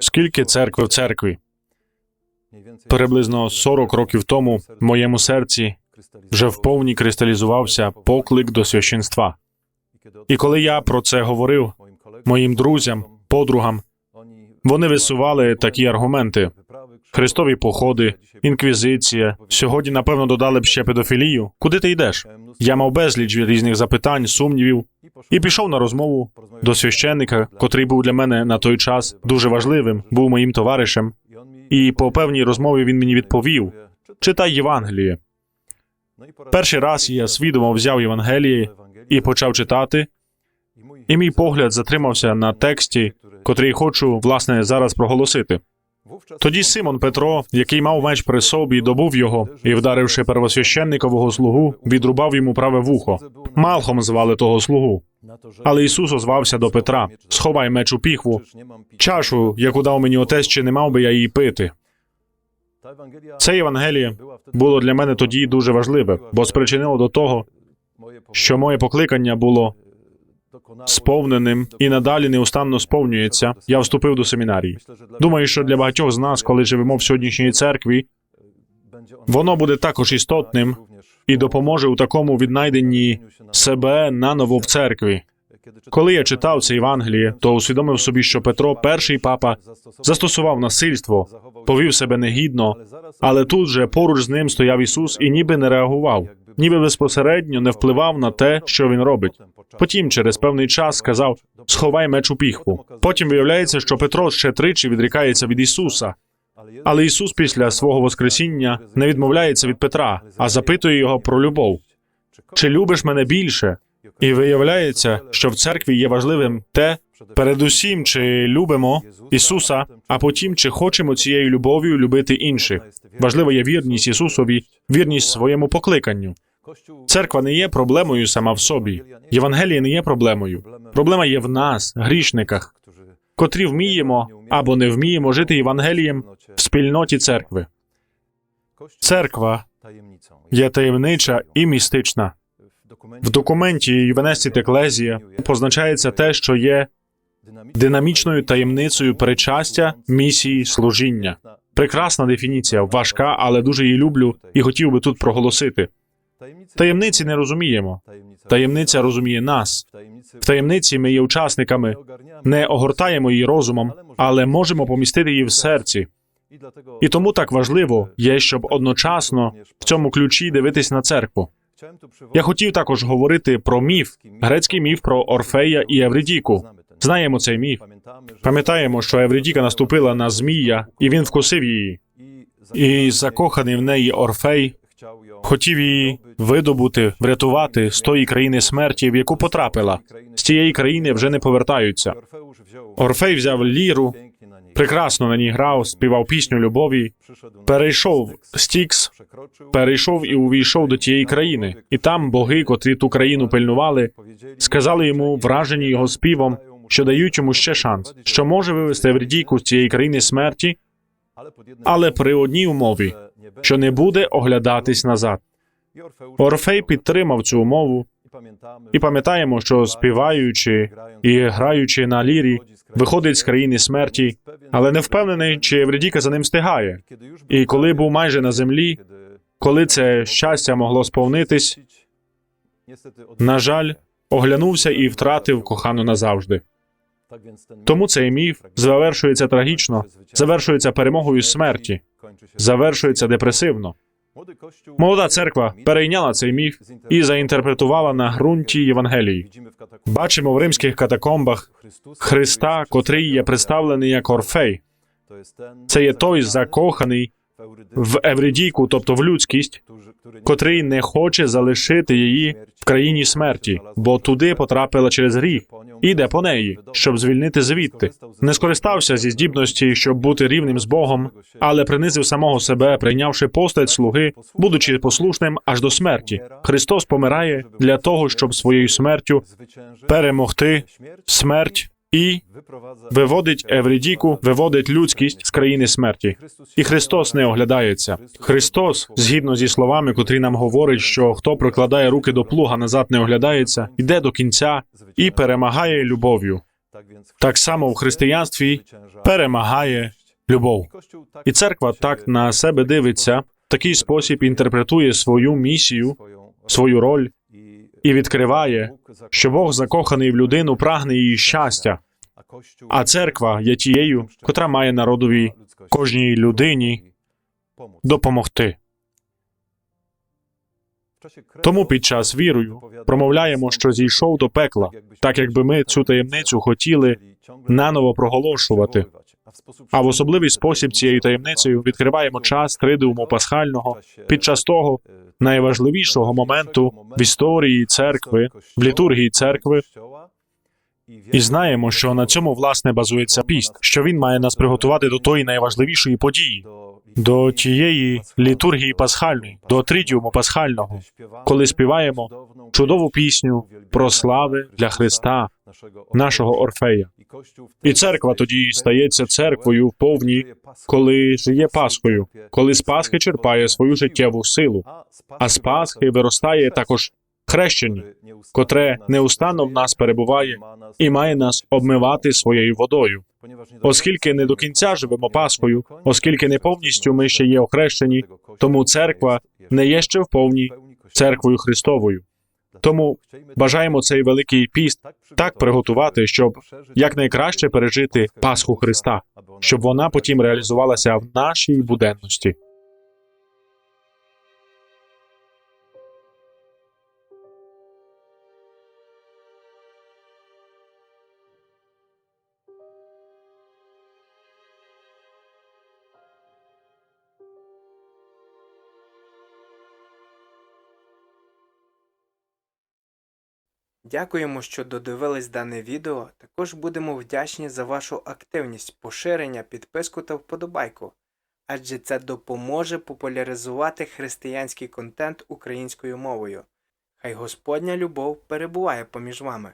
Скільки церкви в церкві? Приблизно 40 років тому в моєму серці вже вповні кристалізувався поклик до священства. І коли я про це говорив моїм друзям, подругам, вони висували такі аргументи: хрестові походи, інквізиція. Сьогодні, напевно, додали б ще педофілію. Куди ти йдеш? Я мав безліч різних запитань, сумнівів, і пішов на розмову до священника, котрий був для мене на той час дуже важливим, був моїм товаришем. І по певній розмові він мені відповів: читай Євангеліє. Перший раз я свідомо взяв Євангеліє і почав читати, і мій погляд затримався на тексті, котрий хочу, власне, зараз проголосити. Тоді Симон Петро, який мав меч при собі, добув його і, вдаривши первосвященникового слугу, відрубав йому праве вухо. Малхом звали того слугу. Але Ісус озвався до Петра: Сховай меч у піхву. Чашу, яку дав мені отець, чи не мав би я її пити. Це Євангеліє було для мене тоді дуже важливе, бо спричинило до того, що моє покликання було сповненим і надалі неустанно сповнюється. Я вступив до семінарії. Думаю, що для багатьох з нас, коли живемо в сьогоднішній церкві, воно буде також істотним і допоможе у такому віднайденні себе наново в церкві. Коли я читав це Євангеліє, то усвідомив собі, що Петро, перший папа, застосував насильство, повів себе негідно, але тут же поруч з ним стояв Ісус і ніби не реагував, ніби безпосередньо не впливав на те, що він робить. Потім, через певний час, сказав: сховай меч у піхву. Потім виявляється, що Петро ще тричі відрікається від Ісуса. Але Ісус після свого Воскресіння не відмовляється від Петра, а запитує його про любов. Чи любиш мене більше? І виявляється, що в церкві є важливим те, передусім, чи любимо Ісуса, а потім чи хочемо цією любов'ю любити інших. Важлива є вірність Ісусові, вірність своєму покликанню. Церква не є проблемою сама в собі. Євангеліє не є проблемою. Проблема є в нас, грішниках, котрі вміємо або не вміємо жити Євангелієм в спільноті церкви. Церква є таємнича і містична. В документі Ювенесті Еклезія позначається те, що є динамічною таємницею причастя місії служіння. Прекрасна дефініція, важка, але дуже її люблю і хотів би тут проголосити. Таємниці не розуміємо. Таємниця розуміє нас. В таємниці ми є учасниками, не огортаємо її розумом, але можемо помістити її в серці. І тому так важливо є, щоб одночасно в цьому ключі дивитись на церкву. Я хотів також говорити про міф, грецький міф про Орфея і Евридіку. Знаємо цей міф. Пам'ятаємо, що Евридіка наступила на змія, і він вкусив її. І закоханий в неї Орфей хотів її видобути, врятувати з тої країни смерті, в яку потрапила. З тієї країни вже не повертаються. Орфей взяв ліру, прекрасно на ній грав, співав пісню любові, перейшов Стікс, перейшов і увійшов до тієї країни, і там боги, котрі ту країну пильнували, сказали йому, вражені його співом, що дають йому ще шанс, що може вивести Евридійку з цієї країни смерті, але при одній умові, що не буде оглядатись назад. Орфей підтримав цю умову, і пам'ятаємо, що співаючи і граючи на лірі, виходить з країни смерті, але не впевнений, чи Евредіка за ним встигає. І коли був майже на землі, коли це щастя могло сповнитись, на жаль, оглянувся і втратив кохану назавжди. Тому цей міф завершується трагічно, завершується перемогою смерті, завершується депресивно. Молода церква перейняла цей міф і заінтерпретувала на ґрунті Євангелії. Бачимо в римських катакомбах Христа, котрий є представлений як Орфей. Це є той закоханий в Евридійку, тобто в людськість, котрий не хоче залишити її в країні смерті, бо туди потрапила через гріх, іде по неї, щоб звільнити звідти. Не скористався зі здібності, щоб бути рівним з Богом, але принизив самого себе, прийнявши постать слуги, будучи послушним аж до смерті. Христос помирає для того, щоб своєю смертю перемогти смерть і виводить Евридіку, виводить людськість з країни смерті. І Христос не оглядається. Христос, згідно зі словами, котрі нам говорить, що хто прикладає руки до плуга, назад не оглядається, йде до кінця і перемагає любов'ю. Так само в християнстві перемагає любов. І церква так на себе дивиться, в такий спосіб інтерпретує свою місію, свою роль і відкриває, що Бог закоханий в людину, прагне її щастя. А церква є тією, котра має народові кожній людині допомогти. Тому під час вірою промовляємо, що зійшов до пекла, так якби ми цю таємницю хотіли наново проголошувати. А в особливий спосіб цією таємницею відкриваємо час тридиуму пасхального під час того найважливішого моменту в історії церкви, в літургії церкви, і знаємо, що на цьому власне базується піст, що він має нас приготувати до тої найважливішої події, до тієї літургії пасхальної, до тридіуму пасхального, коли співаємо чудову пісню про слави для Христа, нашого Орфея. І церква тоді стається церквою в повній, коли жиє Пасхою, коли з Пасхи черпає свою життєву силу, а з Пасхи виростає також хрещення, котре неустанно в нас перебуває і має нас обмивати своєю водою. Оскільки не до кінця живемо Пасхою, оскільки не повністю ми ще є охрещені, тому церква не є ще в повній церквою Христовою. Тому бажаємо цей великий піст так приготувати, щоб якнайкраще пережити Пасху Христа, щоб вона потім реалізувалася в нашій буденності. Дякуємо, що додивились дане відео. Також будемо вдячні за вашу активність, поширення, підписку та вподобайку, адже це допоможе популяризувати християнський контент українською мовою. Хай Господня любов перебуває поміж вами.